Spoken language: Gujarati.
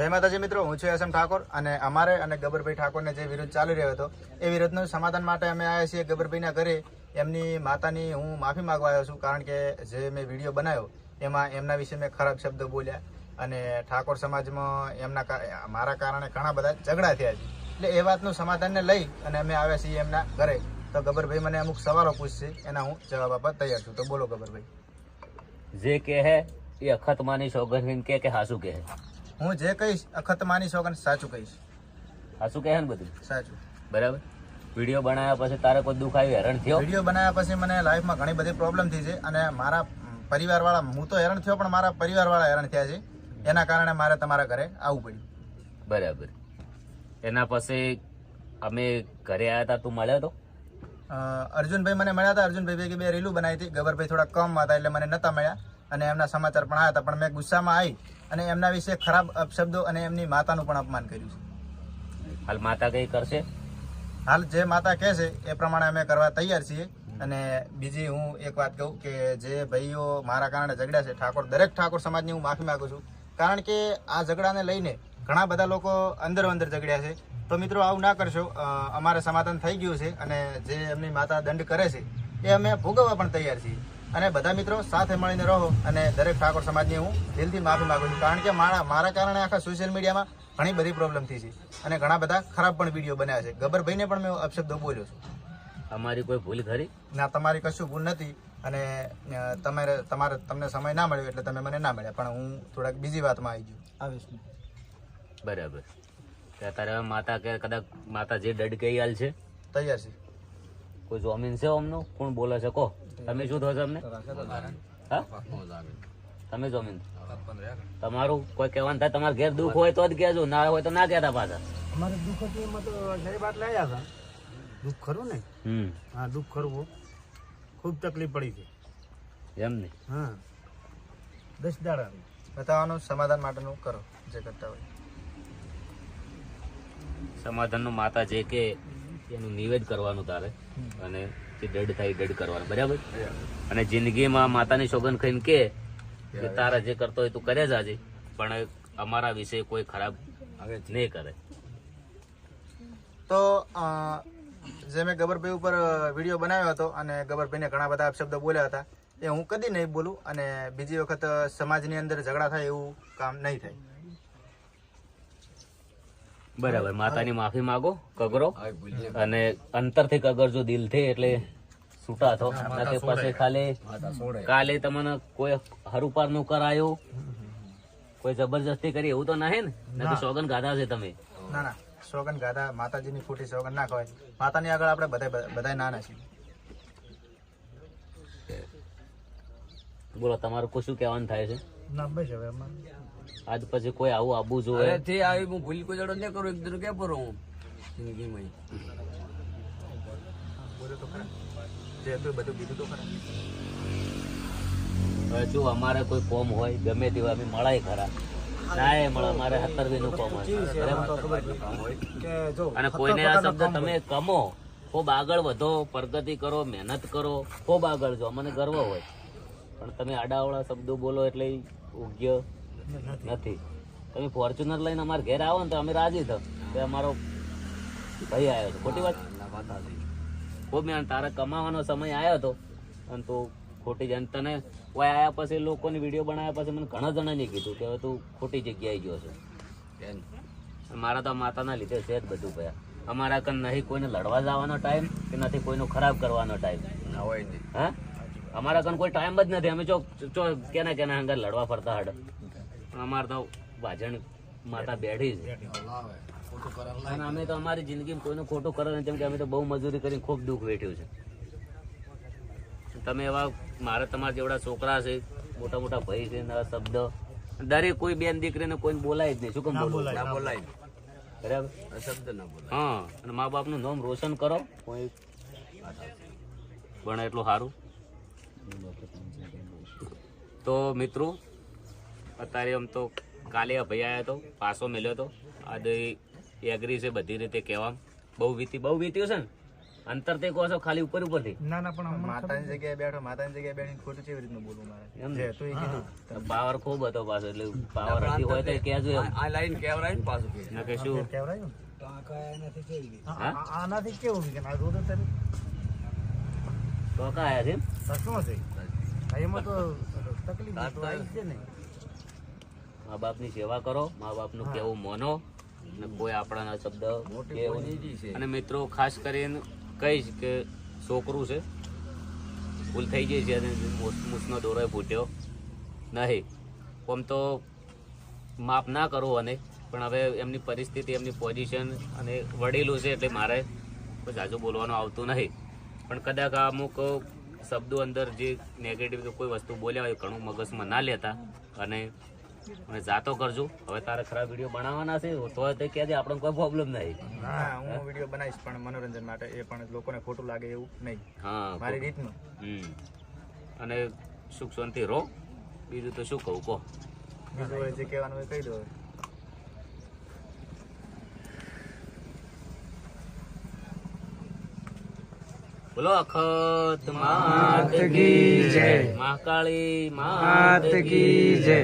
જય માતાજી મિત્રો, હું છું એસ એમ ઠાકોર અને અમારે અને ગબરભાઈ ઠાકોરને જે વિરોધ ચાલી રહ્યો હતો, એ વિરોધનું સમાધાન માટે અમે આવ્યા છીએ ગબરભાઈના ઘરે. એમની માતાની હું માફી માંગવા આવ્યો છું કારણ કે જે મેં વીડિયો બનાવ્યો, એમાં એમના વિશે મેં ખરાબ શબ્દો બોલ્યા અને ઠાકોર સમાજમાં એમના મારા કારણે ઘણા બધા ઝઘડા થયા છે. એટલે એ વાતનું સમાધાનને લઈ અને અમે આવ્યા છીએ એમના ઘરે. તો ગબરભાઈ મને અમુક સવાલો પૂછશે, એના હું જવાબ આપવા તૈયાર છું. તો બોલો ગબરભાઈ જે કહે એ અખત માની સોગંદ કે હાસુ કે હે જે કહીશ અખત માની સોગન સાચું કહીશ. સાચું કહે ને બધું? સાચું. બરાબર? વીડિયો બનાવ્યા પછી તારે કોઈ દુઃખ આવ્યું હેરાન થયો? વીડિયો બનાવ્યા પછી મને લાઈફમાં ઘણી બધી પ્રોબ્લેમ થઈ છે અને મારા પરિવારવાળા હું તો હેરાન થયો પણ મારા પરિવારવાળા હેરાન થયા છે. એના કારણે મારે તમારા ઘરે આવવું પડ્યું. બરાબર. એના પછી અમે ઘરે આવ્યા હતા તું મળ્યો તો? અ, અર્જુનભાઈ મને મળ્યા હતા અર્જુનભાઈ ભેગી બે રીલું બનાવી હતી. ગબરભાઈ થોડા કમ હતા એટલે મને નતા મળ્યા. અને એમના સમાચાર પણ આવ્યા હતા. પણ મેં ગુસ્સામાં આવી અને એમના વિશે ખરાબ અપશબ્દો અને એમની માતાનું પણ અપમાન કર્યું છે. હાલ માતા કઈ કરશે? હાલ જે માતા કહે છે એ પ્રમાણે અમે કરવા તૈયાર છીએ. અને બીજી હું એક વાત કહું કે જે ભાઈઓ મારા કારણે ઝઘડ્યા છે ઠાકોર દરેક ઠાકોર સમાજની હું માફી માગું છું. કારણ કે આ ઝઘડાને લઈને ઘણા બધા લોકો અંદર અંદર ઝઘડ્યા છે. તો મિત્રો આવું ના કરશો. અમારે સમાધાન થઈ ગયું છે અને જે એમની માતા દંડ કરે છે એ અમે ભોગવવા પણ તૈયાર છીએ. અને બધા મિત્રો સાથે મળીને રહો અને દરેક ઠાકોર સમાજની હું દિલથી માફી માગું છું. કારણ કે મારા મારા કારણે આખા સોશિયલ મીડિયામાં ઘણી બધી પ્રોબ્લેમ થઈ છે અને ઘણા બધા ખરાબ પણ વીડિયો બન્યા છે. ગબરભાઈને પણ મેં અપશબ્દો બોલ્યો છું. અમારી કોઈ ભૂલ ખરી? ના તમારી કશું ભૂલ નથી અને તમારે તમારે તમને સમય ના મળ્યો એટલે તમે મને ના મળ્યા. પણ હું થોડાક બીજી વાતમાં આવી ગયો. આવીશ બરાબર. કે અત્યારે હવે માતા કે કદાચ માતા જે દડ કહી હાલ છે તૈયાર છે. કોઈ જોમીન છે અમનું? કોણ બોલે છે? કહો તમે શું થો છો અમને? તમે જમીન તમારું કોઈ કહેવાનું થાય તમારે ઘેર દુઃખ હોય તો જ કહેજો ના હોય તો ના કહેતા પાછા. અમારે દુઃખ હતું એમાં તો સાહેબ લઈ આવ્યા દુઃખ ખરું ને? હા દુઃખ ખરું ખૂબ તકલીફ પડી છે. એમ ને? હા. દસ દાડા. બતાવવાનું સમાધાન માટેનું કરો જે કરતા હોય. સમાધાનનું માતા જે કે એનું નિવેદ કરવાનું તારે. અને જે દેડ થાય એ કરવાનું બરાબર? અને જિંદગીમાં માતાની સોગંદ ખાઈને કે કે તારા જે કરતો હોય તું કરે જ આજે પણ અમારા વિશે કોઈ ખરાબ નહીં કરે. તો જે મેં ગબરભાઈ ઉપર વીડિયો બનાવ્યો હતો અને ગબરભાઈને ઘણા બધા શબ્દો બોલ્યા હતા એ હું કદી નહીં બોલું અને બીજી વખત સમાજની અંદર ઝઘડા થાય એવું કામ નહીં થાય. બરાબર માતાની માફી માંગો કગરો. અને અંતરથી કગરજો દિલથી એટલે છૂટા થો. પછી ખાલી. કાલે તમને કોઈ હરુપારનું કરાયું. કોઈ જબરજસ્તી કરી એવું તો નહીં ને? નથી સોગન ગાધા છે તમે. ના ના. સોગન ગાધા માતાજીની ખોટી સોગન ના ખવાય. માતાની આગળ આપણે બધા બધા નાના છીએ બોલો તમારું કશું કહેવાનું થાય છે? ના આજ પછી કોઈ આવું આબુ જોવે? તે આવી હું ભૂલ કોઈ જડો નહીં કરું એક દર ક્યાં પર હું જિંદગીમાં? બોલો તો ખરા જે હતું એ બધું કીધું તો ખરા. હવે જો અમારે કોઈ કોમ હોય ગમે તેવા અમે મળાય ખરા. ના એ મળે અમારે સત્તરવી નું કોમ હોય. બરાબર? કે જો અને કોઈને આ શબ્દ તમે કમો ખૂબ આગળ વધો પ્રગતિ કરો મહેનત કરો ખૂબ આગળ જો. અમને ગર્વ હોય. પણ તમે આડાવડા શબ્દો બોલો એટલે યોગ્ય નથી. તમે ફોર્ચ્યુનર લઈને અમારા ઘેર આવો ને તો અમે રાજી થો. કે અમારો ભાઈ આવ્યો હતો. ખોટી વાત? ખૂબ મેં તારા કમાવાનો સમય આવ્યો હતો અને તું ખોટી જાણ તને કોઈ આવ્યા પછી લોકોની વીડિયો બનાવ્યા પછી મને ઘણા જણાને કીધું કે હવે તું ખોટી જગ્યાએ ગયો છે. મારા તો માતાના લીધે છે જ બધું ભયા. અમારા કન નહીં કોઈને લડવા જવાનો ટાઈમ કે નથી કોઈનો ખરાબ કરવાનો ટાઈમ ના હોય હા? અમારા કન કોઈ ટાઈમ જ નથી. અમે જો ચો કેના કેના અંદર લડવા ફરતા હડ. અમારે તો ભાજણ માતા બેઠી છે. અને અમે તો અમારી જિંદગીમાં કોઈનું ખોટું કરે નહીં. કેમ કે અમે તો બહુ મજૂરી કરીને ખૂબ દુઃખ વેઠ્યું છે. તમે એવા મારા તમારા જેવડા છોકરા છે મોટા મોટા ભાઈ છે ને શબ્દ. દરેક કોઈ બેન દીકરીને કોઈને બોલાય જ નહીં. શું કેમ બોલાય? ના બોલાય. બરાબર? શબ્દ ન બોલાય. હા અને મા બાપનું નામ રોશન કરો. કોઈ ભણે એટલું સારું. તો મિત્રો અત્યારે આમ તો કાલે આ ભાઈ આવ્યો હતો પાસો મેલ્યો હતો આજે એગ્રી છે બધી રીતે કહેવા બહુ વીતી બહુ વીત્યું છે ને? અંતર તે કહો છો ખાલી ઉપર ઉપરથી? ના ના પણ માતાની જગ્યાએ બેઠો માતાની જગ્યાએ બેઠીને ખોટું કેવી રીતનું બોલવું મારે? એમ જે? તું એ કીધું. પાવર ખૂબ હતો પાછો એટલે પાવર હતી હોય તો કહેજો આ લાઈન કેવરાય ને પાછું કે. ના કે શું? કહેવરાયું હા? આનાથી કેવું કે આ રોડ તરી. તો કા આયા છે. સચમાં છે એમાં તો તકલીફ તો આવી છે ને. મા બાપની સેવા કરો મા બાપનું કેવું મનો અને કોઈ આપણાના શબ્દ કેવું. અને મિત્રો ખાસ કરીને કહીશ કે છોકરું છે ભૂલ થઈ ગઈ છે અને મૂસ- મૂસનો દોરો ફૂટ્યો નહીં. આમ તો માફ ના કરો અને પણ હવે એમની પરિસ્થિતિ એમની પોઝિશન અને વડીલું છે એટલે મારે કોઈ જાજુ બોલવાનું આવતું નહીં. પણ કદાચ અમુક શબ્દો અંદર જે નેગેટિવ કે કોઈ વસ્તુ બોલ્યા હોય ઘણું મગજમાં ના લેતા. અને અને જાતો કરજો. હવે તારે ખરાબ વીડિયો બનાવવાના છે તો તે કહેજે આપણને કોઈ પ્રોબ્લેમ નહીં. હા હું? વીડિયો બનાવીશ પણ મનોરંજન માટે એ પણ લોકોને ખોટું લાગે એવું નહીં. હા મારી રીતનું. હમ. અને સુખ શાંતિ રહો. બીજું તો શું કહું કહો. બીજું જે કહેવાનું હોય કહી દો બોલો અખત માત કી જય. મહાકાળી માત કી જય.